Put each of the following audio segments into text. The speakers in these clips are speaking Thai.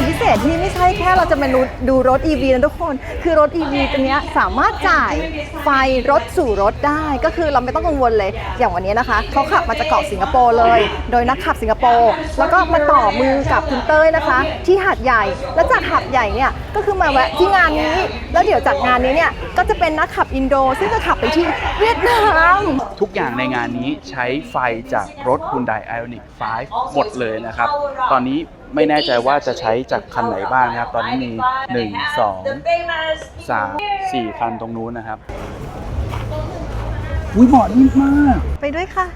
ความพิเศษที่ไม่ใช่แค่เราจะมาดูรถ EV นะทุกคน คือรถ EV ตัวนี้สามารถจ่ายไฟรถสู่รถได้ ก็คือเราไม่ต้องกังวลเลย อย่างวันนี้นะคะเขาขับมาจากเกาะสิงคโปร์เลย โดยนักขับสิงคโปร์ แล้วก็มาต่อมือกับคุณเต้ยนะคะ ที่หาดใหญ่ แล้วจากหาดใหญ่เนี่ยก็คือมาแวะที่งานนี้ แล้วเดี๋ยวจากงานนี้เนี่ยก็จะเป็นนักขับอินโด ซึ่งจะขับไปที่เวียดนาม ทุกอย่างในงานนี้ใช้ไฟจากรถ Hyundai Ioniq 5 หมดเลยนะครับ ตอนนี้ ไม่แน่ใจว่าจะใช้จากคันไหนบ้างนะครับ ตอนนี้มี 1 2 3 4 คันตรงนู้นนะครับอุ้ยเหมาะนิ่มมาก ไปด้วยค่ะ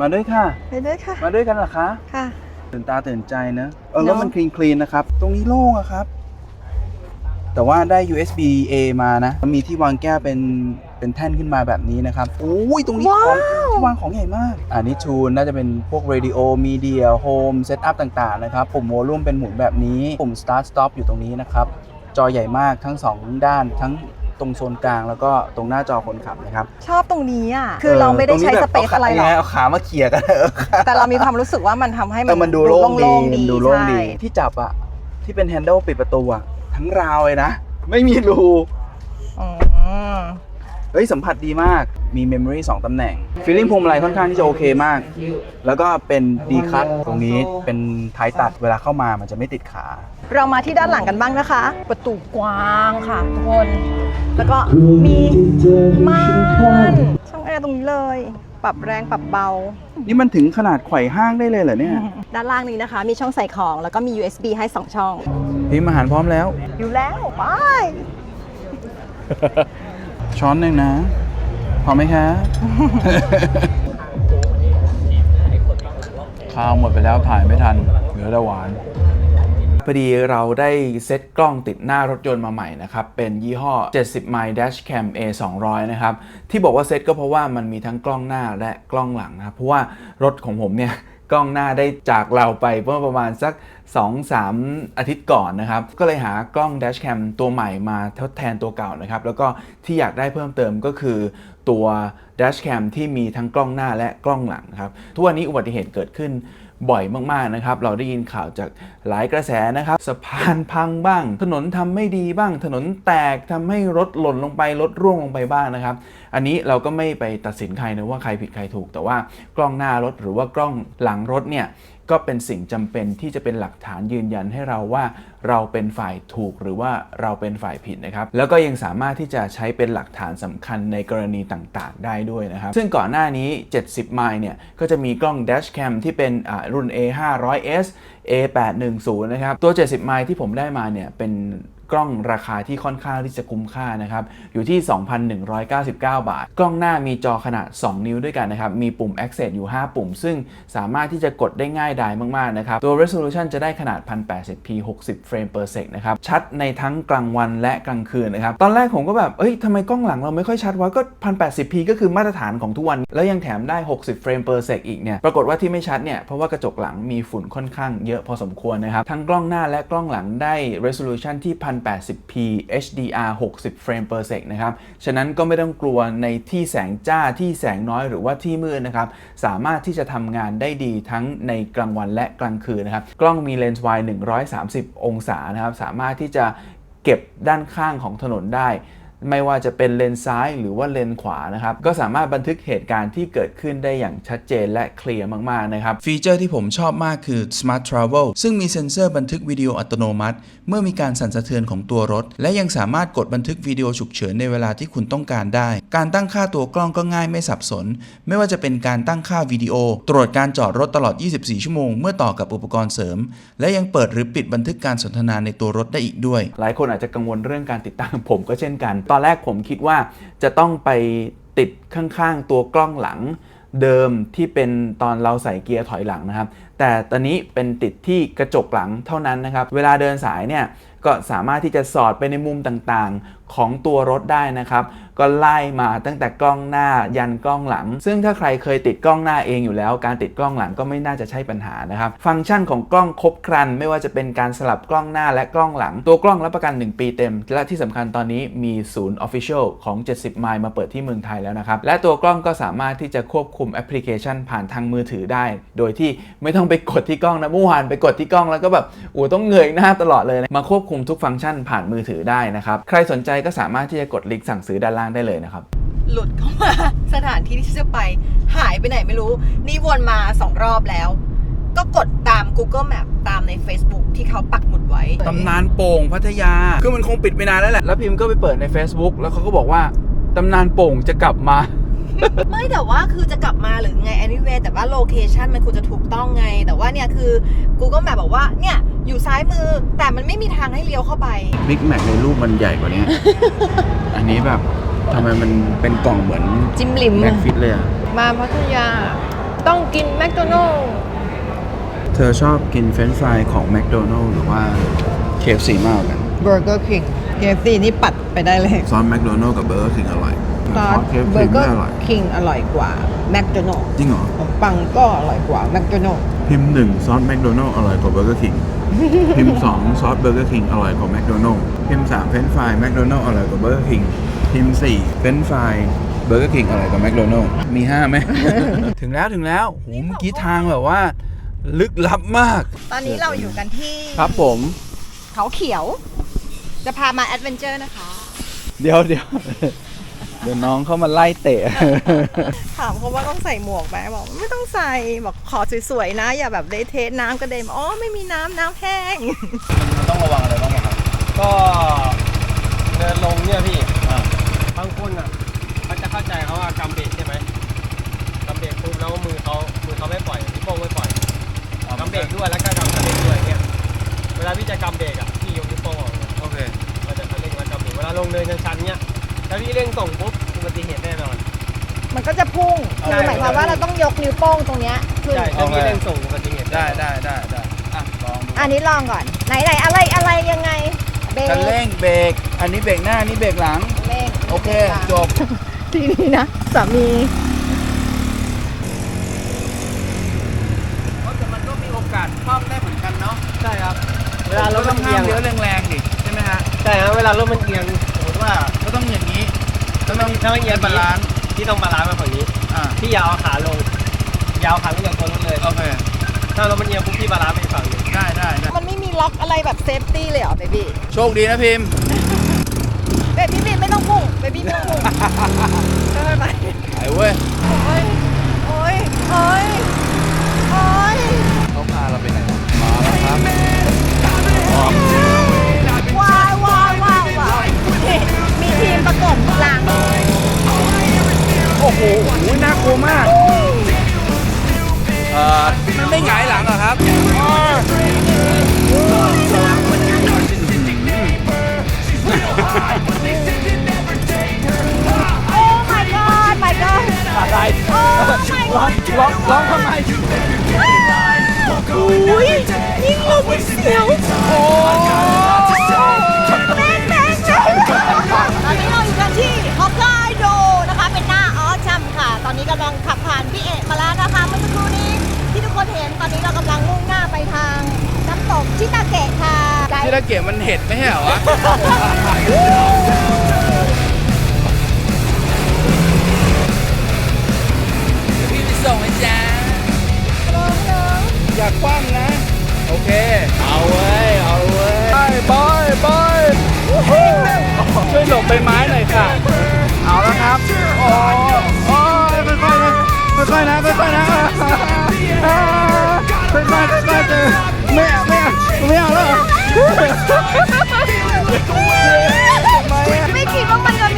มาด้วยค่ะ ไปด้วยค่ะ มาด้วยกันเหรอคะค่ะตื่นตาตื่นใจนะเออเนอะแล้วมันคลีนคลีนนะครับ ตรงนี้โล่งอะครับ แต่ว่าได้ USB A มานะมันมีที่วางแก้วเป็นเป็นแท่นขึ้นมาแบบนี้นะครับโอ้ยตรงนี้ของที่ วางของใหญ่มาก อันนี้ชูนน่าจะเป็นพวก Radio Media Home Setup ต่างๆนะครับปุ่มโวลูมเป็นหมุนแบบนี้ปุ่ม Start Stop อยู่ตรงนี้นะครับจอใหญ่มากทั้งสองด้านทั้งตรงโซนกลางแล้วก็ตรงหน้าจอคนขับนะครับ ชอบตรงนี้อะ คือเราไม่ได้ใช้สเปซอะไรหรอกเอาขามาเขี่ยกันเออแต่เรามีความรู้สึกว่ามันทำให้เออมันดูโล่งดีๆมันดูโล่งดีใช่ที่จับอะที่เป็นแฮนเดิลปิดประตูอะทั้งราวเลยนะ ไม่มีรูอืม เฮ้ยสัมผัสดีมาก มีเมมโมรี2ตำแหน่งฟีลลิ่งพวงมาลัยค่อนข้างที่จะโอเคมาก แล้วก็เป็นดีคัตตรงนี้เป็นท้ายตัดเวลาเข้ามามันจะไม่ติดขา เรามาที่ด้านหลังกันบ้างนะคะ ประตูกว้างค่ะทุกคน แล้วก็มีม่านช่องแอร์ตรงนี้เลย ปรับแรงปรับเบา นี่มันถึงขนาดไขว่ห้างได้เลยเหรอเนี่ย ด้านล่างนี้นะคะ มีช่องใส่ของแล้วก็มี USB ให้ 2 ช่อง พิมพ์อาหารพร้อมแล้ว อยู่แล้วไป ช้อนหนึ่งนะ พอไหมคะ ข้าวหมดไปแล้วถ่ายไม่ทัน เหลือแต่หวานพอดีเราได้เซ็ตกล้องติดหน้ารถยนต์มาใหม่นะครับ เป็นยี่ห้อ 70 mile dashcam A 200นะครับ ที่บอกว่าเซ็ตก็เพราะว่ามันมีทั้งกล้องหน้าและกล้องหลังนะครับ เพราะว่ารถของผมเนี่ย กล้องหน้าได้จากเราไปเมื่อประมาณสัก 2-3 อาทิตย์ก่อนนะครับ ก็เลยหากล้องแดชแคมตัวใหม่มาทดแทนตัวเก่านะครับ แล้วก็ที่อยากได้เพิ่มเติมก็คือตัวแดชแคมที่มีทั้งกล้องหน้าและกล้องหลังครับทุกวันนี้อุบัติเหตุเกิดขึ้น บ่อยมากๆนะครับ เราได้ยินข่าวจากหลายกระแสนะครับ สะพานพังบ้าง ถนนทำไม่ดีบ้าง ถนนแตกทำให้รถหล่นลงไปรถร่วงลงไปบ้างนะครับ อันนี้เราก็ไม่ไปตัดสินใครนะว่าใครผิดใครถูก แต่ว่ากล้องหน้ารถหรือว่ากล้องหลังรถเนี่ย ก็เป็นสิ่งจำเป็นที่จะเป็นหลักฐานยืนยันให้เราว่าเราเป็นฝ่ายถูกหรือว่าเราเป็นฝ่ายผิดนะครับ แล้วก็ยังสามารถที่จะใช้เป็นหลักฐานสำคัญในกรณีต่างๆ ได้ด้วยนะครับ ซึ่งก่อนหน้านี้ 70 ไมล์เนี่ย ก็จะมีกล้อง dash cam ที่เป็นอ่ารุ่น A500S A810 นะครับ ตัว 70 ไมล์ที่ผมได้มาเนี่ยเป็น กล้องราคาที่ค่อนข้างที่จะคุ้มค่านะครับอยู่ที่ 2,199 บาท กล้องหน้ามีจอขนาด 2 นิ้วด้วยกันนะครับมีปุ่ม Access อยู่ 5 ปุ่ม ซึ่งสามารถที่จะกดได้ง่ายดายมากๆนะครับตัว Resolution จะได้ขนาด 1080p 60เฟรม per sec นะครับชัดในทั้งกลางวันและกลางคืนนะครับตอนแรกผมก็แบบเอ้ยทำไมกล้องหลังเราไม่ค่อยชัดวะก็ 1080p ก็คือมาตรฐานของทุกวัน แล้วยังแถมได้ 60 เฟรม per sec อีกเนี่ยปรากฏว่าที่ไม่ชัดเนี่ยเพราะว่ากระจกหลังมีฝุ่นค่อนข้างเยอะพอสมควรนะครับทั้งกล้องหน้าและกล้องหลังได้ resolution ที่ 1080p HDR 60 เฟรม per sec นะครับ ฉะนั้นก็ไม่ต้องกลัวในที่แสงจ้าที่แสงน้อยหรือว่าที่มืดนะครับ สามารถที่จะทำงานได้ดีทั้งในกลางวันและกลางคืนนะครับ กล้องมีเลนส์วาย130 องศานะครับ สามารถที่จะเก็บด้านข้างของถนนได้ ไม่ว่าจะเป็นเลนซ้ายหรือว่าเลนขวานะครับก็สามารถบันทึกเหตุการณ์ที่เกิดขึ้นได้อย่างชัดเจนและเคลียร์มาก ๆ นะครับ ฟีเจอร์ที่ผมชอบมากคือ Smart Travel ซึ่งมีเซ็นเซอร์บันทึกวิดีโออัตโนมัติ เมื่อมีการสั่นสะเทือนของตัวรถ และยังสามารถกดบันทึกวิดีโอฉุกเฉินในเวลาที่คุณต้องการได้ การตั้งค่าตัวกล้องก็ง่ายไม่สับสน ไม่ว่าจะเป็นการตั้งค่าวิดีโอ ตรวจการจอดรถตลอด 24 ชั่วโมง เมื่อต่อกับอุปกรณ์เสริม และยังเปิดหรือปิดบันทึกการสนทนาในตัวรถได้อีกด้วย หลายคนอาจจะกังวลเรื่องการติดตั้งผมก็เช่นกันตอนแรกผมคิดว่าจะต้องไปติดข้างๆ ตัวกล้องหลังเดิมที่เป็นตอนเราใส่เกียร์ถอยหลังนะครับ แต่ตอนนี้เป็นติดที่กระจกหลังเท่านั้นนะครับ เวลาเดินสายเนี่ยก็สามารถที่จะสอดไปในมุมต่างๆ ของตัวรถได้นะครับ ก็ไล่มาตั้งแต่กล้องหน้ายันกล้องหลัง ซึ่งถ้าใครเคยติดกล้องหน้าเองอยู่แล้ว การติดกล้องหลังก็ไม่น่าจะใช่ปัญหานะครับ ฟังก์ชันของกล้องครบครัน ไม่ว่าจะเป็นการสลับกล้องหน้าและกล้องหลัง ตัวกล้องรับประกัน 1 ปีเต็ม และที่สำคัญตอนนี้มีศูนย์ Official ของ 70 ไมล์มาเปิดที่เมืองไทยแล้วนะครับ และตัวกล้องก็สามารถที่จะควบคุมแอปพลิเคชันผ่านทางมือถือได้ โดยที่ไม่ต้องต้องไปกดที่กล้องนะเมื่อวานไปกดที่กล้องแล้วก็แบบโอ้ต้องเงยหน้าตลอดเลยนะมาควบคุมทุกฟังก์ชันผ่านมือถือได้นะครับใครสนใจก็สามารถที่จะกดลิงก์สั่งซื้อด้านล่างได้เลยนะครับ หลุดเข้ามา สถานที่ที่จะไปหายไปไหนไม่รู้ นี่วนมาสองรอบแล้ว ก็กดตาม Google Map ตามใน Facebook ที่เขาปักหมุดไว้ตำนานโป่งพัทยา คือมันคงปิดไปนานแล้วแหละ แล้วพิมพ์ก็ไปเปิดใน Facebook แล้วเขาก็บอกว่าตำนานโป่งจะกลับมา ไม่แต่ว่าคือจะกลับมาหรือไง anyway แต่ว่าโลเคชันมันควรจะถูกต้องไง แต่ว่าเนี่ยคือ Google Map บอกว่าเนี่ยอยู่ซ้ายมือแต่มันไม่มีทางให้เลี้ยวเข้าไป บิ๊กแม c ในรูปมันใหญ่กว่านี้ อันนี้แบบทำไมมันเป็นกล่องเหมือนจิ้มลิมแม็กฟิตเลยอะมาพัทยา ต้องกินแมคโดนัลเธอชอบกินเฟรนช์ฟรายของแมคโดนัลล์หรือว่า KFC มากกว่ากัน เบอร์เกอร์คิง KFC นี่ปัดไปได้เลย ซอสแมคโดนัลล์กับเบอร์เกอร์คิงอร่อย ซอสเคฟเบอซีร์เกอไม่ร์อร่อย คิงอร่อยกว่าแมคโดนัลล์จริงเหรอ ขนมปังก็อร่อยกว่าแมคโดนัลล์พิมพ์หนึ่งซอสแมคโดนัลล์อร่อยกว่าเบอร์เกอร์คิง พิมพ์สองซอสเบอร์เกอร์คิงอร่อยกว่าแมคโดนัลล์พิมพ์สามเฟรนช์ฟรายแมคโดนัลล์อร่อยกว่าเบอร์เกอร์คิง พิมพ์สี่เฟรนช์ฟรายเบอร์เกอร์คิงอร่อยกว่าแมคโดนัลล์มีห้าไหม ถึงแล้วถึงแล้วโหเมื่อกี้ทางแบบว่า ลึกลับมาก ตอนนี้เราอยู่กันที่ครับผม เขาเขียว จะพามาแอดเวนเจอร์นะคะ เดี๋ยวเดี๋ยว เดี๋ยวน้องเข้ามาไล่เตะ ถามเขาว่าต้องใส่หมวกไหมบอก ไม่ต้องใส่บอกขอสวยๆนะ อย่าแบบเละเทะน้ำกระเด็นอ๋อไม่มีน้ำน้ำแห้งต้องระวังอะไรบ้างครับก็เดินลงเนี่ยพี่บางคนอะเขาจะเข้าใจเขาว่ากำเบรกใช่ไหมกำเบรกปุ๊บแล้วมือเขามือเขาไม่ปล่อยพี่โป้งไม่ปล่อยกำเบรกด้วยแล้วก็กำคันเร่งด้วยเนี่ยเวลาพี่จะกำเบรกอะพี่ยกนิ้วโป้งออกเลยโอเคเราจะคันเร่งแล้วกำเบรกเวลาลงเนินชันๆเนี่ย ถ้าพี่เร่งส่งปุ๊บอุบัติเหตุแน่นอน มันก็จะพุ่งคือใช่หมายความว่าเราต้องยกนิ้วโป้งตรงเนี้ยคือใช่ถ้าพี่เร่งส่งอุบัติเหตุได้ได้ได้ได้อะลองดูอันนี้ลองก่อนไหนไหนอะไรอะไรยังไงเบรกคันเร่งเบรกอันนี้เบรกหน้าอันนี้เบรกหลัง เร่งโอเคจบทีนี้นะสามีแต่มันก็มีโอกาสคว่ำได้เหมือนกันเนาะใช่ครับ เวลารเราถต้มัองนห้าเอียมงเลี้ยวแรงๆดิใช่ไหมฮะใช่ครับเวลารถมันเอียงสมมติว่าก็ ต้องอย่างนี้ถ้ามันถ้ามันเอียงบาลานซ์ที่ต้องบาลานซ์มาฝั่งนี้อ่าพี่ยาวขาลง ยาวขาลงจากตัวรถเลยโอเคถ้ารถมันเอียงปุ๊บพี่บาลานซ์ไปอีกฝั่งหนึงได้ได้ได้มันไม่มีล็อกอะไรแบบเซฟตี้เลยเหรอเบบี้โชคดีนะพิมพ์เบบี้ไม่ต้องพุ่งเบบี้ไม่ต้องพุ่งค่อยๆไปไอ้เว้ยโอ้ยโอ้ยโอ้ยโอ้ยเขาพาเราไปไหนมาแล้วครับว้าวว้าวว้าวว้าวมี ทีมประกบหลัง โอ้โหน่ากลัวมาก เอ่อมันไม่หงายหลังเหรอครับโอ้ my god my god อะไรโอ้ my ร้อง god ร้องร้องทำไมอุ้ยยิ่งลมเสียวโอ้ ที่ตะเกียบมันเห็ดไม่ใช่เหรอวะพี่ไปส่งไหมจ๊ะอย่าคว่ำนะ โอเค เอาเว้ย เอาเว้ยไปบอยบอยช่วยหลบใบไม้หน่อยค่ะ เอาแล้วครับ โอ้โอ้ยค่อยๆนะค่อยๆนะค่อยๆนะอ่าค่อยๆค่อยๆเจอ ไม่เอาไม่เอาไม่เอาแล้วเหรอ ไม่คิดว่ามันจะ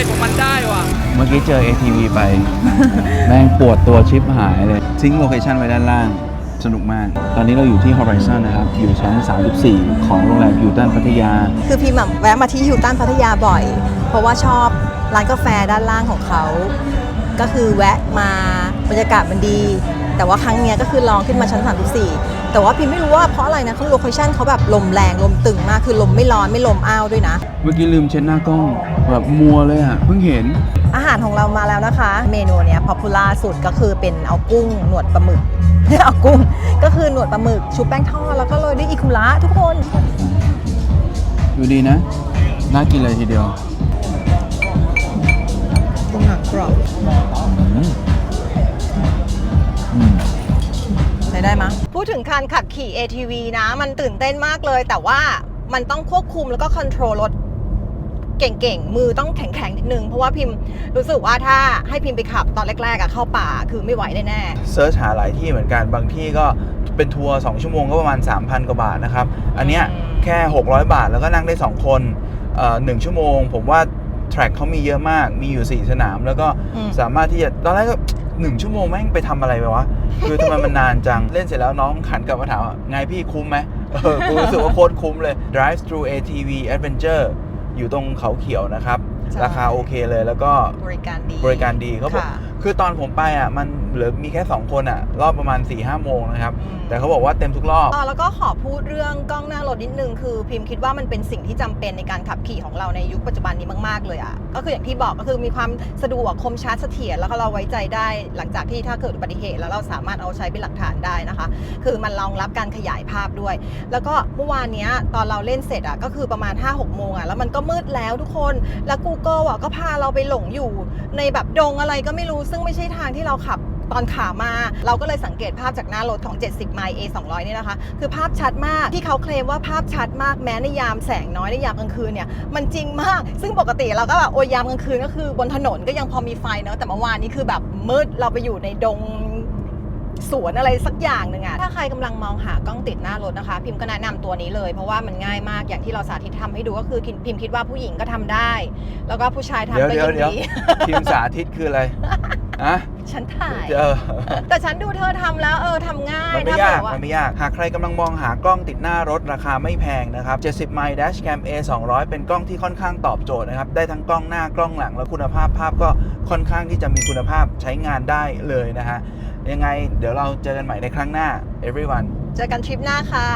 มันก็ไปของมันได้ว่ะเมื่อกี้เจอ ATV ไป แม่งปวดตัวชิปหายเลย ทิ้งโลเคชั่นไว้ด้านล่าง สนุกมาก ตอนนี้เราอยู่ที่ Horizon นะครับ อยู่ชั้น 34 ของโรงแรมฮิลตันพัทยา คือพิมพ์อะแวะมาที่ฮิวตันพัทยาบ่อย เพราะว่าชอบร้านกาแฟด้านล่างของเขา ก็คือแวะมาบรรยากาศมันดี แต่ว่าครั้งเนี้ยก็คือลองขึ้นมาชั้น 34 แต่ว่าพิมไม่รู้ว่าเพราะอะไรนะเขาโลเคชั่นเขาแบบลมแรงลมตึงมากคือลมไม่ร้อนไม่ลมอ้าวด้วยนะ เมื่อกี้ลืมเช็ดหน้ากล้อง แบบมัวเลยอะเพิ่งเห็น อาหารของเรามาแล้วนะคะ เมนูเนี้ยพอพูล่าสุดก็คือเป็นเอากุ้งหนวดปลาหมึก เอากุ้งก็คือหนวดปลาหมึกชุบแป้งทอดแล้วก็โรยด้วยอิคุระทุกคน ดูดีนะ น่ากินเลยทีเดียวกุ้งหักกรอบอืมอืม ใช้ได้ไหมพูดถึงการขับขี่ ATV นะ มันตื่นเต้นมากเลย แต่ว่ามันต้องควบคุมแล้วก็คอนโทรลรถ เก่งๆ มือต้องแข็งๆ นิดนึง เพราะว่าพิมพ์รู้สึกว่าถ้าให้พิมพ์ไปขับตอนแรกๆอะเข้าป่าคือไม่ไหวแน่เซิร์ชหาหลายที่เหมือนกันบางที่ก็เป็นทัวร์2ชั่วโมงก็ประมาณ 3,000 กว่าบาทนะครับอันเนี้ยแค่ 600 บาทแล้วก็นั่งได้ 2 คนเอ่อหนึ่งชั่วโมง ผมว่าแทร็กเขามีเยอะมากมีอยู่ 4 สนาม แล้วก็อืม สามารถที่จะตอนแรกก็หนึ่งชั่วโมงแม่งไปทำอะไรไปวะ คือทำไมมันนานจัง เล่นเสร็จแล้วน้องขันกลับมาถามว่าไงพี่คุ้มไหมเออกูรู้สึกว่าโคตรคุ้มเลย Drive through ATV Adventure อยู่ตรงเขาเขียวนะครับ ใช่ ราคาโอเคเลยแล้วก็ๆบริการดีบริการดีเขาบอกค่ะ คือตอนผมไปอะมันเหลือมีแค่ 2 คนอะ รอบประมาณ4ี่ห้าโมงนะครับอืมแต่เขาบอกว่าเต็มทุกรอบอ๋อแล้วก็ขอพูดเรื่องกล้องหน้ารถนิดนึง คือพิมพ์คิดว่ามันเป็นสิ่งที่จำเป็นในการขับขี่ของเราในยุคปัจจุบันนี้มากๆเลยอะก็คืออย่างที่บอกก็คือมีความสะดวกคมชัดเสถียรแล้วก็เราไว้ใจได้ หลังจากที่ถ้าเกิดอุบัติเหตุ แล้วเราสามารถเอาใช้เป็นหลักฐานได้นะคะ คือมันรองรับการขยายภาพด้วย แล้วก็เมื่อวานเนี้ยตอนเราเล่นเสร็จอะก็คือประมาณ5-6โมงอะแล้วมันก็มืดแล้วทุกคนแล้ว Google อะก็พาเราไปหลงอยู่ในแบบดงอะไรก็ไม่รู้ซึ่งไม่ใช่ทางที่เราขับตอนขามา เราก็เลยสังเกตภาพจากหน้ารถของ 70 ไมล์ A 200นี่นะคะ คือภาพชัดมากที่เขาเคลมว่าภาพชัดมากแม้ในยามแสงน้อยในยามกลางคืนเนี่ย มันจริงมาก ซึ่งปกติเราก็แบบโอ้ยยามกลางคืนก็คือบนถนนก็ยังพอมีไฟเนอะแต่เมื่อวานนี้คือแบบมืดเราไปอยู่ในดงสวนอะไรสักอย่างหนึ่งอะถ้าใครกำลังมองหากล้องติดหน้ารถนะคะ พิมพ์ก็แนะนำตัวนี้เลย เพราะว่ามันง่ายมากอย่างที่เราสาธิตทำให้ดูก็คือพิมพ์คิดว่าผู้หญิงก็ทำได้ แล้วก็ผู้ชายทำเดี๋ยวก็เดี๋ยวยิ่งเดี๋ยวดีทีมสาธิตคืออะไร อะฉันถ่าย เออแต่ฉันดูเธอทำแล้วเออทำง่ายมันไม่ถ้ยากแบบว่มันไม่ยาก หากใครกำลังมองหากล้องติดหน้ารถราคาไม่แพงนะครับ 70ไมล์ Dashcam A 200เป็นกล้องที่ค่อนข้างตอบโจทย์นะครับ ได้ทั้งกล้องหน้ากล้องหลัง และคุณภาพภาพก็ค่อนข้างที่จะมีคุณภาพใช้งานได้เลยนะฮะ ยังไงเดี๋ยวเราเจอกันใหม่ในครั้งหน้า everyone เจอกันทริปหน้าค่ะ